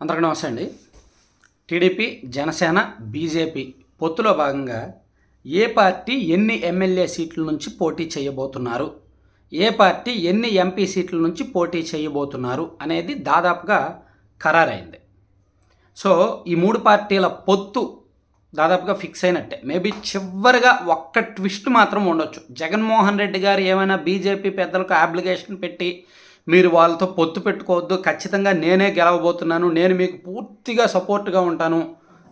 అందరికీ నమస్తే అండి. టీడీపీ జనసేన బీజేపీ పొత్తులో భాగంగా ఏ పార్టీ ఎన్ని ఎమ్మెల్యే సీట్ల నుంచి పోటీ చేయబోతున్నారు? ఏ పార్టీ ఎన్ని ఎంపీ సీట్ల నుంచి పోటీ చేయబోతున్నారు అనేది దాదాపుగా ఖరారైంది. సో ఈ మూడు పార్టీల పొత్తు దాదాపుగా ఫిక్స్ అయినట్టే. మేబీ చివరిగా ఒక్క ట్విస్ట్ మాత్రం ఉండొచ్చు. జగన్మోహన్ రెడ్డి గారు ఏమైనా బీజేపీ పెద్దలకు అప్లికేషన్ పెట్టి మీరు వాళ్ళతో పొత్తు పెట్టుకోవద్దు ఖచ్చితంగా నేనే గెలవబోతున్నాను నేను మీకు పూర్తిగా సపోర్ట్గా ఉంటాను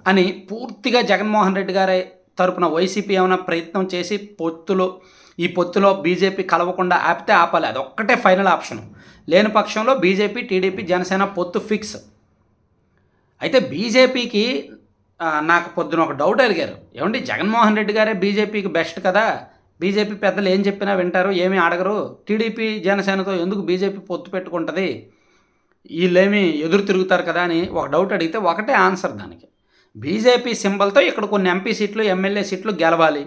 అని పూర్తిగా జగన్మోహన్ రెడ్డి గారి తరపున వైసీపీ ఏమైనా ప్రయత్నం చేసి పొత్తులో ఈ పొత్తులో బీజేపీ కలవకుండా ఆపితే ఆపాలి. అది ఒక్కటే ఫైనల్ ఆప్షన్. లేని పక్షంలో బీజేపీ టీడీపీ జనసేన పొత్తు ఫిక్స్. అయితే బీజేపీకి నాకు పొద్దున ఒక డౌట్ అడిగారు ఏమండి జగన్మోహన్ రెడ్డి గారే బీజేపీకి బెస్ట్ కదా? బీజేపీ పెద్దలు ఏం చెప్పినా వింటారు ఏమీ అడగరు. టీడీపీ జనసేనతో ఎందుకు బీజేపీ పొత్తు పెట్టుకుంటుంది? వీళ్ళేమి ఎదురు తిరుగుతారు కదా అని ఒక డౌట్ అడిగితే ఒకటే ఆన్సర్ దానికి. బీజేపీ సింబల్తో ఇక్కడ కొన్ని ఎంపీ సీట్లు ఎమ్మెల్యే సీట్లు గెలవాలి.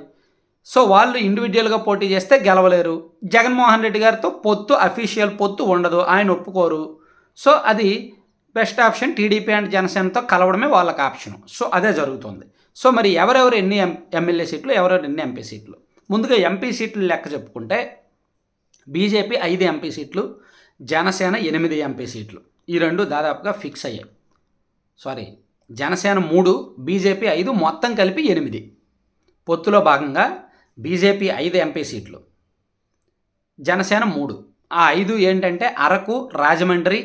సో వాళ్ళు ఇండివిజువల్గా పోటీ చేస్తే గెలవలేరు. జగన్మోహన్ రెడ్డి గారితో పొత్తు అఫీషియల్ పొత్తు ఉండదు. ఆయన ఒప్పుకోరు. సో అది బెస్ట్ ఆప్షన్ టీడీపీ అండ్ జనసేనతో కలవడమే వాళ్ళకి ఆప్షన్ సో అదే జరుగుతుంది. సో మరి ఎవరెవరు ఎన్ని ఎం ఎమ్మెల్యే సీట్లు ఎవరెవరు ఎన్ని ఎంపీ సీట్లు? ముందుగా ఎంపీ సీట్లు లెక్క చెప్పుకుంటే బీజేపీ ఐదు ఎంపీ సీట్లు జనసేన ఎనిమిది ఎంపీ సీట్లు. ఈ రెండు దాదాపుగా ఫిక్స్ అయ్యాయి. సారీ జనసేన మూడు బీజేపీ ఐదు మొత్తం కలిపి ఎనిమిది. పొత్తులో భాగంగా బీజేపీ ఐదు ఎంపీ సీట్లు జనసేన మూడు. ఆ ఐదు ఏంటంటే అరకు రాజమండ్రి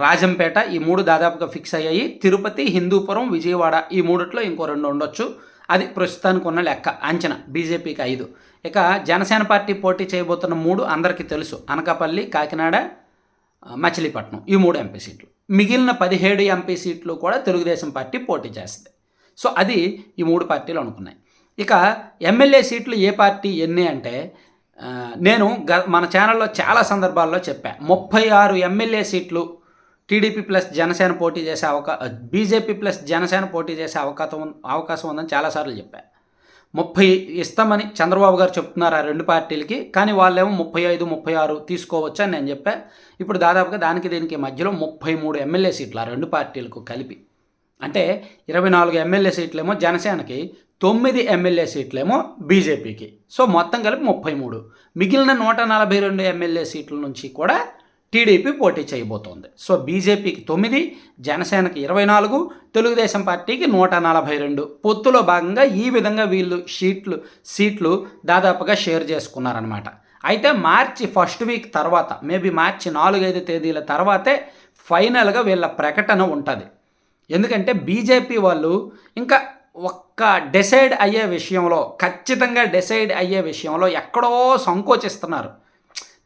రాజంపేట ఈ మూడు దాదాపుగా ఫిక్స్ అయ్యాయి. తిరుపతి హిందూపురం విజయవాడ ఈ మూడిట్లో ఇంకో రెండు ఉండొచ్చు. అది ప్రస్తుతానికి ఉన్న లెక్క అంచనా బీజేపీకి ఐదు. ఇక జనసేన పార్టీ పోటీ చేయబోతున్న మూడు అందరికీ తెలుసు. అనకాపల్లి కాకినాడ మచిలీపట్నం. ఈ మూడు ఎంపీ సీట్లు. మిగిలిన పదిహేడు ఎంపీ సీట్లు కూడా తెలుగుదేశం పార్టీ పోటీ చేస్తుంది. సో అది ఈ మూడు పార్టీలు అనుకున్నాయి. ఇక ఎమ్మెల్యే సీట్లు ఏ పార్టీ ఎన్ని అంటే నేను గ మన ఛానల్లో చాలా సందర్భాల్లో చెప్పాను ముప్పై ఆరు ఎమ్మెల్యే సీట్లు టీడీపీ ప్లస్ జనసేన పోటీ చేసే అవకా బీజేపీ ప్లస్ జనసేన పోటీ చేసే అవకాశం అవకాశం ఉందని చాలాసార్లు చెప్పాను ముప్పై ఇస్తామని చంద్రబాబు గారు చెప్తున్నారు ఆ రెండు పార్టీలకి కానీ వాళ్ళేమో ముప్పై ఐదు ముప్పై ఆరు తీసుకోవచ్చు అని నేను చెప్పా. ఇప్పుడు దాదాపుగా దానికి దీనికి మధ్యలో ముప్పై మూడు ఎమ్మెల్యే సీట్లు ఆ రెండు పార్టీలకు కలిపి. అంటే ఇరవై నాలుగు ఎమ్మెల్యే సీట్లేమో జనసేనకి తొమ్మిది ఎమ్మెల్యే సీట్లేమో బీజేపీకి. సో మొత్తం కలిపి ముప్పై మూడు. మిగిలిన నూట నలభై రెండు ఎమ్మెల్యే సీట్ల నుంచి కూడా టీడీపీ పోటీ చేయబోతోంది. సో బీజేపీకి తొమ్మిది జనసేనకి ఇరవై నాలుగు తెలుగుదేశం పార్టీకి నూట నలభై రెండు. పొత్తులో భాగంగా ఈ విధంగా వీళ్ళు షీట్లు సీట్లు దాదాపుగా షేర్ చేసుకున్నారనమాట అయితే మార్చి ఫస్ట్ వీక్ తర్వాత మేబీ మార్చి నాలుగైదు తేదీల తర్వాతే ఫైనల్గా వీళ్ళ ప్రకటన ఉంటుంది. ఎందుకంటే బీజేపీ వాళ్ళు ఇంకా ఒక్క డిసైడ్ అయ్యే విషయంలో ఖచ్చితంగా డిసైడ్ అయ్యే విషయంలో ఎక్కడో సంకోచిస్తున్నారు.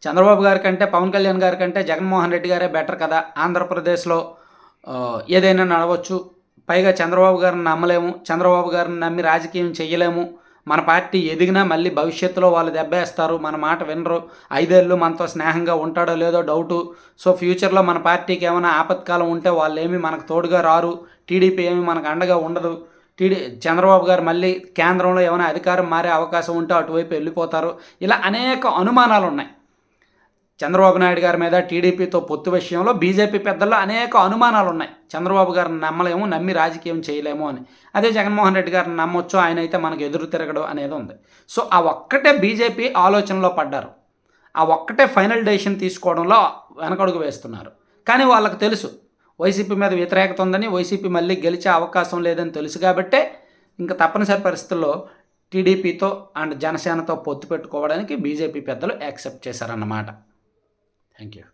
చంద్రబాబు గారి కంటే పవన్ కళ్యాణ్ గారి కంటే జగన్మోహన్ రెడ్డి గారే బెటర్ కదా ఆంధ్రప్రదేశ్లో. ఏదైనా నడవచ్చు. పైగా చంద్రబాబు గారిని నమ్మలేము. చంద్రబాబు గారిని నమ్మి రాజకీయం చేయలేము మన పార్టీ ఎదిగినా మళ్ళీ భవిష్యత్తులో వాళ్ళు దెబ్బేస్తారు. మన మాట వినరు. ఐదేళ్ళు మనతో స్నేహంగా ఉంటాడో లేదో డౌటు. సో ఫ్యూచర్లో మన పార్టీకి ఏమైనా ఆపత్కాలం ఉంటే వాళ్ళు ఏమి మనకు తోడుగా రారు. టీడీపీ ఏమి మనకు అండగా ఉండదు. టీడీ చంద్రబాబు గారు మళ్ళీ కేంద్రంలో ఏమైనా అధికారం మారే అవకాశం ఉంటే అటువైపు వెళ్ళిపోతారు. ఇలా అనేక అనుమానాలు ఉన్నాయి చంద్రబాబు నాయుడు గారి మీద టీడీపీతో పొత్తు విషయంలో బీజేపీ పెద్దల్లో అనేక అనుమానాలు ఉన్నాయి చంద్రబాబు గారిని నమ్మలేము నమ్మి రాజకీయం చేయలేము అని. అదే జగన్మోహన్ రెడ్డి గారిని నమ్మొచ్చు ఆయన అయితే మనకు ఎదురు తిరగడు అనేది ఉంది. సో ఆ ఒక్కటే బీజేపీ ఆలోచనలో పడ్డారు. ఆ ఒక్కటే ఫైనల్ డెసిషన్ తీసుకోవడంలో వెనకడుగు వేస్తున్నారు. కానీ వాళ్ళకి తెలుసు వైసీపీ మీద వ్యతిరేకత ఉందని వైసీపీ మళ్ళీ గెలిచే అవకాశం లేదని తెలుసు కాబట్టే ఇంకా తప్పనిసరి పరిస్థితుల్లో టీడీపీతో అండ్ జనసేనతో పొత్తు పెట్టుకోవడానికి బీజేపీ పెద్దలు యాక్సెప్ట్ చేశారన్నమాట. Thank you.